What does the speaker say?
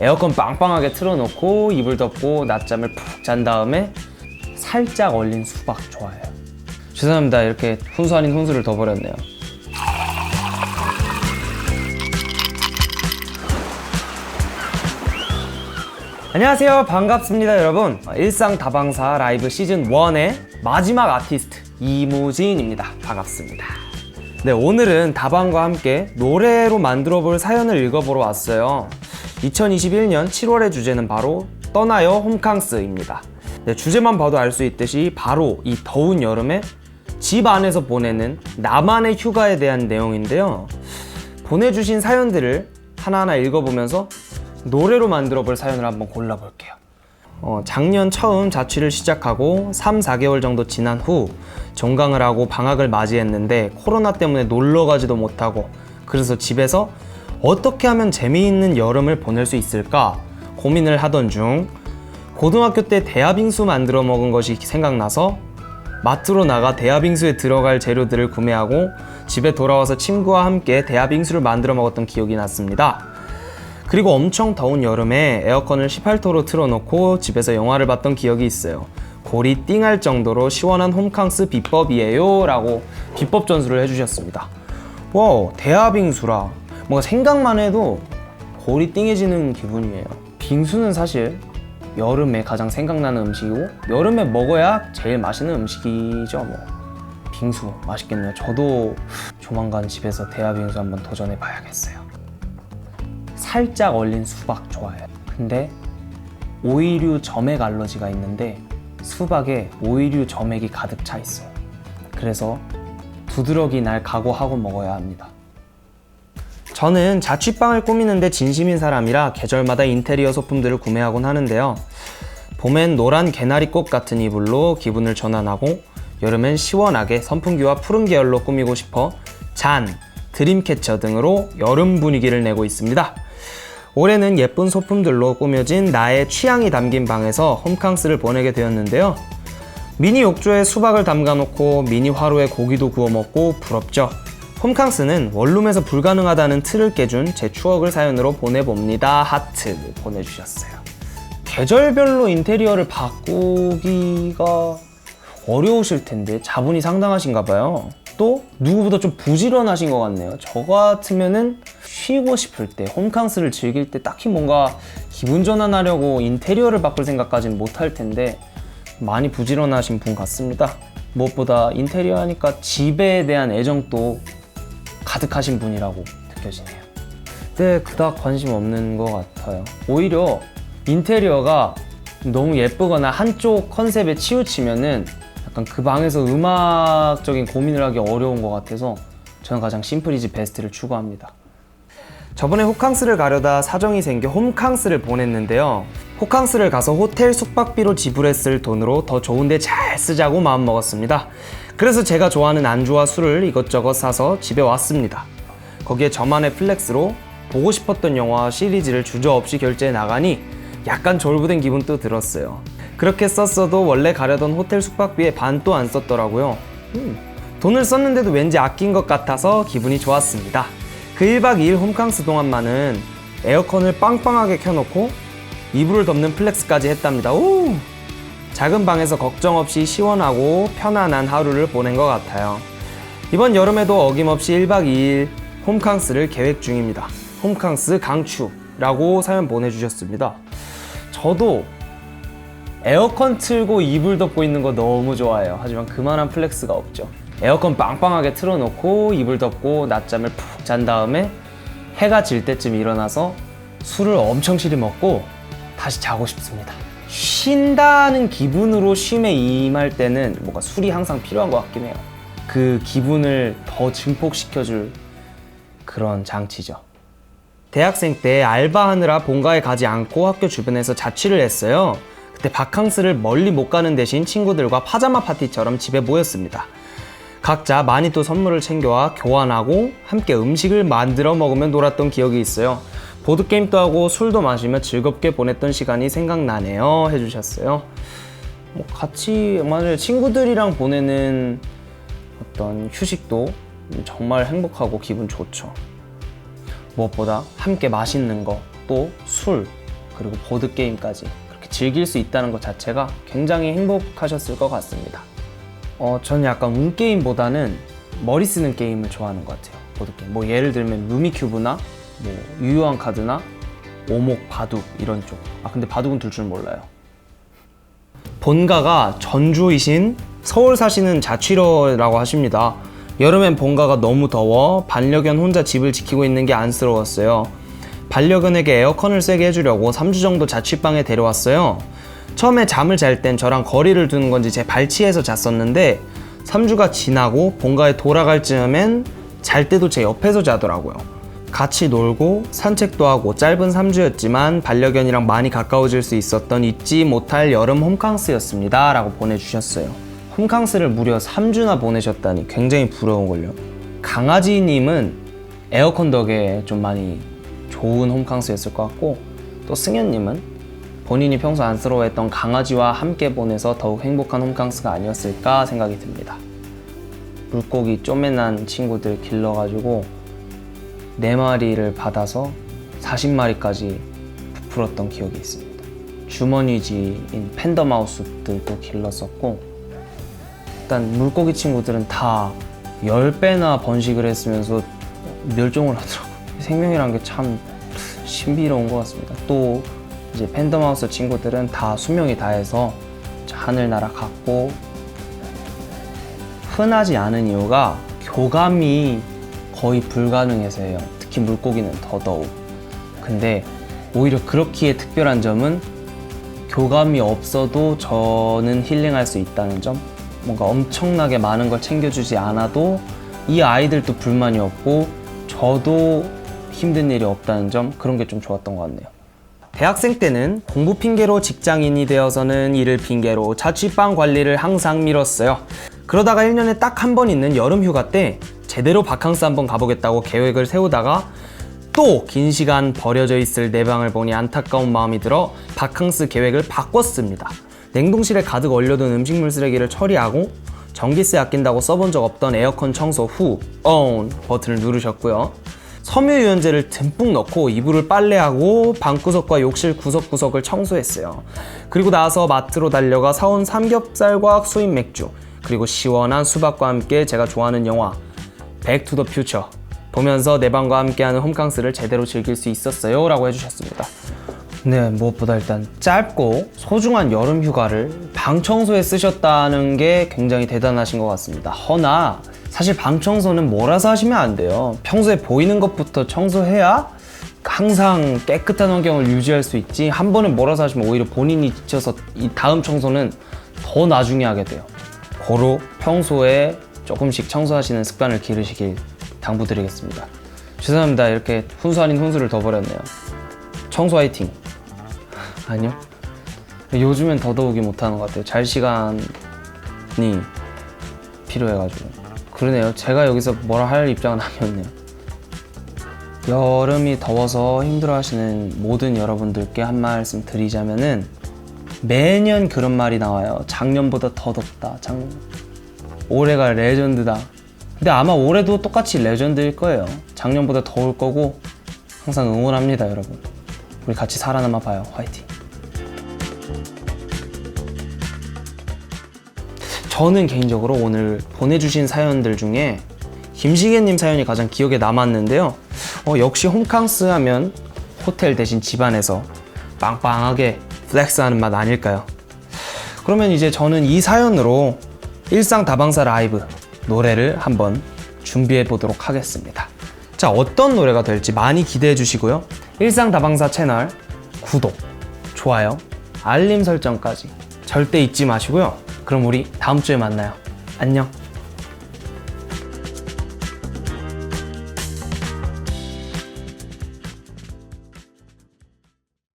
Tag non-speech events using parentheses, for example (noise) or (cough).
에어컨 빵빵하게 틀어놓고 이불 덮고 낮잠을 푹 잔 다음에 살짝 얼린 수박 좋아해요. 죄송합니다. 이렇게 훈수 아닌 훈수를 더 버렸네요. 안녕하세요. 반갑습니다, 여러분. 일상 다방사 라이브 시즌 1의 마지막 아티스트 이무진입니다. 반갑습니다. 네, 오늘은 다방과 함께 노래로 만들어 볼 사연을 읽어보러 왔어요. 2021년 7월의 주제는 바로 떠나요 홈캉스입니다. 네, 주제만 봐도 알 수 있듯이 바로 이 더운 여름에 집 안에서 보내는 나만의 휴가에 대한 내용인데요. 보내주신 사연들을 하나하나 읽어보면서 노래로 만들어 볼 사연을 한번 골라볼게요. 어, 작년 처음 자취를 시작하고 3, 4개월 정도 지난 후 종강을 하고 방학을 맞이했는데 코로나 때문에 놀러 가지도 못하고 그래서 집에서 어떻게 하면 재미있는 여름을 보낼 수 있을까 고민을 하던 중 고등학교 때 대하빙수 만들어 먹은 것이 생각나서 마트로 나가 대하빙수에 들어갈 재료들을 구매하고 집에 돌아와서 친구와 함께 대하빙수를 만들어 먹었던 기억이 났습니다. 그리고 엄청 더운 여름에 에어컨을 18도로 틀어놓고 집에서 영화를 봤던 기억이 있어요. 골이 띵할 정도로 시원한 홈캉스 비법이에요. 라고 비법 전수를 해주셨습니다. 와우, 대하빙수라. 뭔가 생각만 해도 골이 띵해지는 기분이에요. 빙수는 사실 여름에 가장 생각나는 음식이고, 여름에 먹어야 제일 맛있는 음식이죠, 뭐. 빙수 맛있겠네요. 저도 조만간 집에서 대하빙수 한번 도전해 봐야겠어요. 살짝 얼린 수박 좋아해요. 근데 오이류 점액 알러지가 있는데 수박에 오이류 점액이 가득 차 있어요. 그래서 두드러기 날 각오하고 먹어야 합니다. 저는 자취방을 꾸미는데 진심인 사람이라 계절마다 인테리어 소품들을 구매하곤 하는데요. 봄엔 노란 개나리꽃 같은 이불로 기분을 전환하고 여름엔 시원하게 선풍기와 푸른 계열로 꾸미고 싶어 잔, 드림캐쳐 등으로 여름 분위기를 내고 있습니다. 올해는 예쁜 소품들로 꾸며진 나의 취향이 담긴 방에서 홈캉스를 보내게 되었는데요. 미니 욕조에 수박을 담가 놓고 미니 화로에 고기도 구워 먹고 부럽죠. 홈캉스는 원룸에서 불가능하다는 틀을 깨준 제 추억을 사연으로 보내봅니다. 하트 보내주셨어요. 계절별로 인테리어를 바꾸기가 어려우실 텐데 자분이 상당하신가 봐요. 또 누구보다 좀 부지런하신 것 같네요. 저 같으면은 쉬고 싶을 때, 홈캉스를 즐길 때 딱히 뭔가 기분 전환하려고 인테리어를 바꿀 생각까지는 못할 텐데 많이 부지런하신 분 같습니다. 무엇보다 인테리어 하니까 집에 대한 애정도 가득하신 분이라고 느껴지네요. 근데 그닥 관심 없는 것 같아요. 오히려 인테리어가 너무 예쁘거나 한쪽 컨셉에 치우치면은 약간 그 방에서 음악적인 고민을 하기 어려운 것 같아서 저는 가장 심플이지 베스트를 추구합니다. 저번에 호캉스를 가려다 사정이 생겨 홈캉스를 보냈는데요. 호캉스를 가서 호텔 숙박비로 지불했을 돈으로 더 좋은데 잘 쓰자고 마음먹었습니다. 그래서 제가 좋아하는 안주와 술을 이것저것 사서 집에 왔습니다. 거기에 저만의 플렉스로 보고 싶었던 영화 시리즈를 주저없이 결제해 나가니 약간 졸부된 기분도 들었어요. 그렇게 썼어도 원래 가려던 호텔 숙박비의 반도 안 썼더라고요. 음, 돈을 썼는데도 왠지 아낀 것 같아서 기분이 좋았습니다. 그 1박 2일 홈캉스 동안만은 에어컨을 빵빵하게 켜놓고 이불을 덮는 플렉스까지 했답니다. 오! 작은 방에서 걱정 없이 시원하고 편안한 하루를 보낸 것 같아요. 이번 여름에도 어김없이 1박 2일 홈캉스를 계획 중입니다. 홈캉스 강추라고 사연 보내주셨습니다. 저도 에어컨 틀고 이불 덮고 있는 거 너무 좋아해요. 하지만 그만한 플렉스가 없죠. 에어컨 빵빵하게 틀어놓고 이불 덮고 낮잠을 푹 잔 다음에 해가 질 때쯤 일어나서 술을 엄청 실이 먹고 다시 자고 싶습니다. 쉰다는 기분으로 쉼에 임할 때는 뭔가 술이 항상 필요한 것 같긴 해요. 그 기분을 더 증폭시켜줄 그런 장치죠. 대학생 때 알바하느라 본가에 가지 않고 학교 주변에서 자취를 했어요. 그때 바캉스를 멀리 못 가는 대신 친구들과 파자마 파티처럼 집에 모였습니다. 각자 많이 또 선물을 챙겨와 교환하고 함께 음식을 만들어 먹으며 놀았던 기억이 있어요. 보드게임도 하고 술도 마시며 즐겁게 보냈던 시간이 생각나네요. 해주셨어요. 뭐 같이 만약에 친구들이랑 보내는 어떤 휴식도 정말 행복하고 기분 좋죠. 무엇보다 함께 맛있는 거, 또 술, 그리고 보드게임까지 그렇게 즐길 수 있다는 것 자체가 굉장히 행복하셨을 것 같습니다. 어, 저는 약간 운게임보다는 머리 쓰는 게임을 좋아하는 것 같아요. 보드게임. 뭐 예를 들면 루미큐브나 뭐 유효한 카드나 오목, 바둑 이런 쪽. 아 근데 바둑은 둘 줄 몰라요. 본가가 전주이신 서울 사시는 자취러라고 하십니다. 여름엔 본가가 너무 더워 반려견 혼자 집을 지키고 있는 게 안쓰러웠어요. 반려견에게 에어컨을 세게 해주려고 3주 정도 자취방에 데려왔어요. 처음에 잠을 잘 땐 저랑 거리를 두는 건지 제 발치에서 잤었는데 3주가 지나고 본가에 돌아갈 즈음엔 잘 때도 제 옆에서 자더라고요. 같이 놀고 산책도 하고 짧은 3주였지만 반려견이랑 많이 가까워질 수 있었던 잊지 못할 여름 홈캉스였습니다. 라고 보내주셨어요. 홈캉스를 무려 3주나 보내셨다니 굉장히 부러운걸요. 강아지님은 에어컨 덕에 좀 많이 좋은 홈캉스였을 것 같고 또 승현님은 본인이 평소 안쓰러워했던 강아지와 함께 보내서 더욱 행복한 홈캉스가 아니었을까 생각이 듭니다. 물고기 쪼매난 친구들 길러가지고 네 마리를 받아서 40마리까지 부풀었던 기억이 있습니다. 주머니쥐인 팬더마우스들도 길렀었고 일단 물고기 친구들은 다 10배나 번식을 했으면서 멸종을 하더라고요. 생명이란 게 참 신비로운 것 같습니다. 또 이제 팬더마우스 친구들은 다 수명이 다해서 하늘나라 갔고 흔하지 않은 이유가 교감이 거의 불가능해서예요. 특히 물고기는 더더욱. 근데 오히려 그렇기에 특별한 점은 교감이 없어도 저는 힐링할 수 있다는 점. 뭔가 엄청나게 많은 걸 챙겨주지 않아도 이 아이들도 불만이 없고 저도 힘든 일이 없다는 점 그런 게 좀 좋았던 것 같네요. 대학생 때는 공부 핑계로 직장인이 되어서는 이를 핑계로 자취방 관리를 항상 미뤘어요. 그러다가 1년에 딱 한 번 있는 여름 휴가 때 제대로 바캉스 한번 가보겠다고 계획을 세우다가 또 긴 시간 버려져 있을 내 방을 보니 안타까운 마음이 들어 바캉스 계획을 바꿨습니다. 냉동실에 가득 얼려둔 음식물 쓰레기를 처리하고 전기세 아낀다고 써본 적 없던 에어컨 청소 후 ON 버튼을 누르셨고요. 섬유유연제를 듬뿍 넣고 이불을 빨래하고 방구석과 욕실 구석구석을 청소했어요. 그리고 나서 마트로 달려가 사온 삼겹살과 수입 맥주 그리고 시원한 수박과 함께 제가 좋아하는 영화 백투더 퓨처 보면서 내 방과 함께하는 홈캉스를 제대로 즐길 수 있었어요 라고 해주셨습니다. 네, 무엇보다 일단 짧고 소중한 여름 휴가를 방 청소에 쓰셨다는 게 굉장히 대단하신 것 같습니다. 허나 사실 방 청소는 몰아서 하시면 안 돼요. 평소에 보이는 것부터 청소해야 항상 깨끗한 환경을 유지할 수 있지. 한 번에 몰아서 하시면 오히려 본인이 지쳐서 이 다음 청소는 더 나중에 하게 돼요. 고로 평소에 조금씩 청소하시는 습관을 기르시길 당부드리겠습니다. 죄송합니다. 이렇게 훈수 아닌 훈수를 더 버렸네요. 청소 화이팅. (laughs) 아니요. 요즘엔 더더욱이 못하는 것 같아요. 잘 시간이 필요해가지고. 그러네요. 제가 여기서 뭐라 할 입장은 아니었네요. 여름이 더워서 힘들어하시는 모든 여러분들께 한 말씀 드리자면은 매년 그런 말이 나와요. 작년보다 더 덥다. 작년. 올해가 레전드다. 근데 아마 올해도 똑같이 레전드일 거예요. 작년보다 더울 거고 항상 응원합니다, 여러분. 우리 같이 살아남아 봐요. 화이팅. 저는 개인적으로 오늘 보내주신 사연들 중에 김시계님 사연이 가장 기억에 남았는데요. 어, 역시 홈캉스 하면 호텔 대신 집안에서 빵빵하게 플렉스하는 맛 아닐까요? 그러면 이제 저는 이 사연으로 일상 다방사 라이브 노래를 한번 준비해 보도록 하겠습니다. 자, 어떤 노래가 될지 많이 기대해 주시고요. 일상 다방사 채널 구독, 좋아요, 알림 설정까지 절대 잊지 마시고요. 그럼 우리 다음 주에 만나요. 안녕.